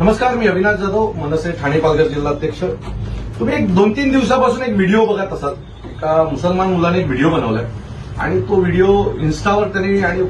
नमस्कार मी अविनाश जाधव मनसे ठाणे पालघर जिल्हाध्यक्ष. तुम्ही एक दोन तीन दिवसापासून एक व्हिडिओ बघत असाल. एका मुसलमान मुलाने एक व्हिडिओ बनवलाय. आणि तो व्हिडिओ इन्स्टावर त्यांनी आणि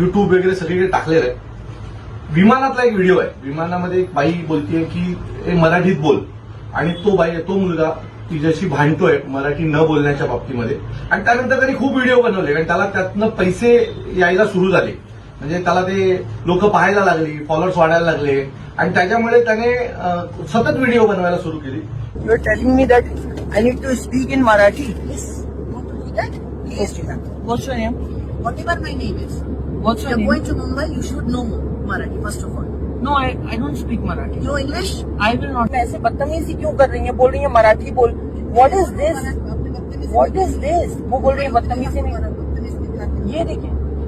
युट्यूब वगैरे सगळीकडे टाकलेला आहे. विमानातला एक व्हिडिओ आहे. विमानामध्ये एक बाई बोलतीये की ए मराठीत बोल. आणि तो बाई तो मुलगा तिच्याशी भांडतोय मराठी न बोलण्याच्या बाबतीमध्ये. आणि त्यानंतर त्यांनी खूप व्हिडिओ बनवले आणि त्याला त्यातनं पैसे यायला सुरू झाले. लोक पहाय लगली फॉलोअर्स वाड़ा लगे सतत वीडियो बनवा सुरू के लिए you are telling me that I need to speak in Marathi ऐसे बदतमीजी क्यों कर रही है? बोल रही है मराठी बोल। What is this what is this वो बोल रही है बदतमीजी नहीं। ये देखिए।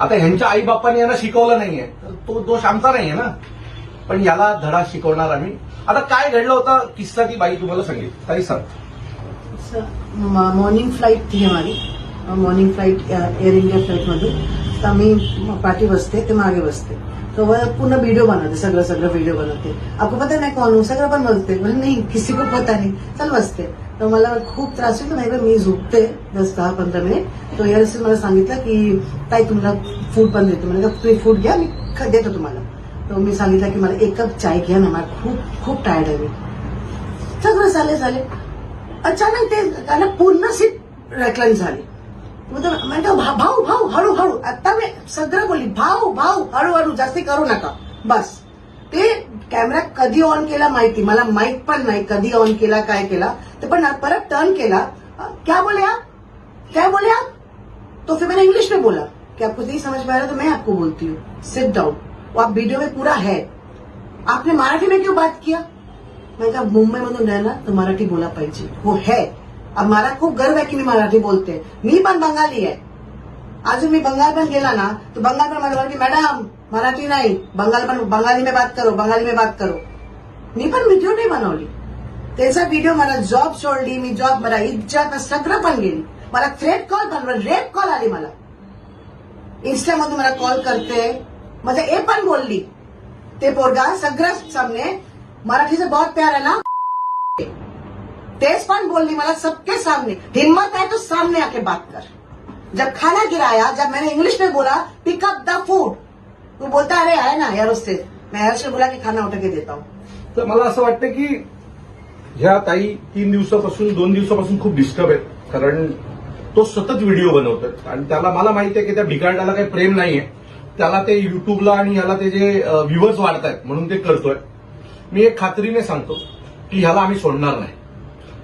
आता ह्यांच्या आई बापाने यांना शिकवलं नाहीये. तर तो दोष आमचा नाहीये ना. पण याला धडा शिकवणार आम्ही. आता काय घडलं होतं? किस्सा ती बाई तुम्हाला सांगेल. ताई सांग. मॉर्निंग फ्लाईट थी हमारी morning flight Air India flight मधून तर आम्ही पाठी बसते ते मागे बसते. तो पूर्ण वीडियो बनाते सगळं सगळं वीडियो बनवते. आपको पता नाही कौन हूँ सगळं पण बोलते म्हणजे नाही किसी को पता नाही. चल बसते. तर मला खूप त्रास होतो. नाही मी झोपते. दस दहा पंधरा मिनिट. तो यावेळेस मला सांगितलं की ताई तुम्हाला फूड पण देते. म्हणजे तुम्ही फूड घ्या मी देतो तुम्हाला. तर मी सांगितलं की मला एक कप चाय घ्या ना मला खूप खूप टायर्ड आहे मी. सगळं झाले झाले. अचानक ते त्याला पूर्ण सीट रेकलाईन झाली. म्हणतो भाऊ भाऊ हळू हळू. आता मी सगळं बोलली भाऊ भाऊ हळूहळू जास्ती करू नका. बस. ते कॅमेरा कधी ऑन केला माहिती? मला माहीत पण नाही कधी ऑन केला काय केला. ते पण परत टर्न केला. क्या बोले आप? क्या बोले आप? तो फिर मैंने इंग्लिश में बोला. कि आपको नहीं समझ में आ रहा तो मैं आपको बोलती हूँ. सिट डाउन वो आप वीडियो में पूरा है. आपने मराठी में क्यों बात किया? मैं कहा मुंबई मधून ना तर मराठी बोला पाहिजे. हो है. मला खूप गर्व आहे की मी मराठी बोलते। मी पण बंगाली आहे अजून मी बंगाल पण गेला ना तर बंगाल पण मला म्हणते मॅडम, मराठी नाही, बंगाल पण, बंगाली में बात करो, बंगाली में बात करो. मी पण व्हिडिओ नाही बनवली। त्याचा व्हिडिओ मला जॉब सोडली, मी जॉब मला इज़्ज़त सगळं पण गेली. मला थ्रेट कॉल पण रेप कॉल आली मला. इन्स्टामधून मला कॉल करते. म्हणजे हे पण बोलली. ते पोरगा सगळं सामने मराठी से बहुत प्यार है ना? तेज पण बोलनी मला सबके सामने. हिम्मत है तो सामने आके बात कर. जब खाना गिराया जब मैंने इंग्लिश में बोला पिकअप द फूड तू बोलता अरे आया ना यार उससे. मैं हर्ष ने बोला कि खाना उठा के देता हूँ। तर मला असं वाटतं की ह्या ताई तीन दिवसापासून दोन दिवसापासून खूप डिस्टर्ब आहेत. कारण तो सतत व्हिडिओ बनवतात आणि त्याला मला माहिती आहे की त्या भिकांडाला काही प्रेम नाहीये. त्याला ते युट्यूबला आणि ह्याला ते जे व्ह्युअर्स आहेत म्हणून ते करतोय. मी एक खात्रीने सांगतो की ह्याला आम्ही सोडणार नाही.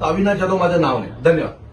अविनाश जाधव माझं नाव आहे धन्यवाद.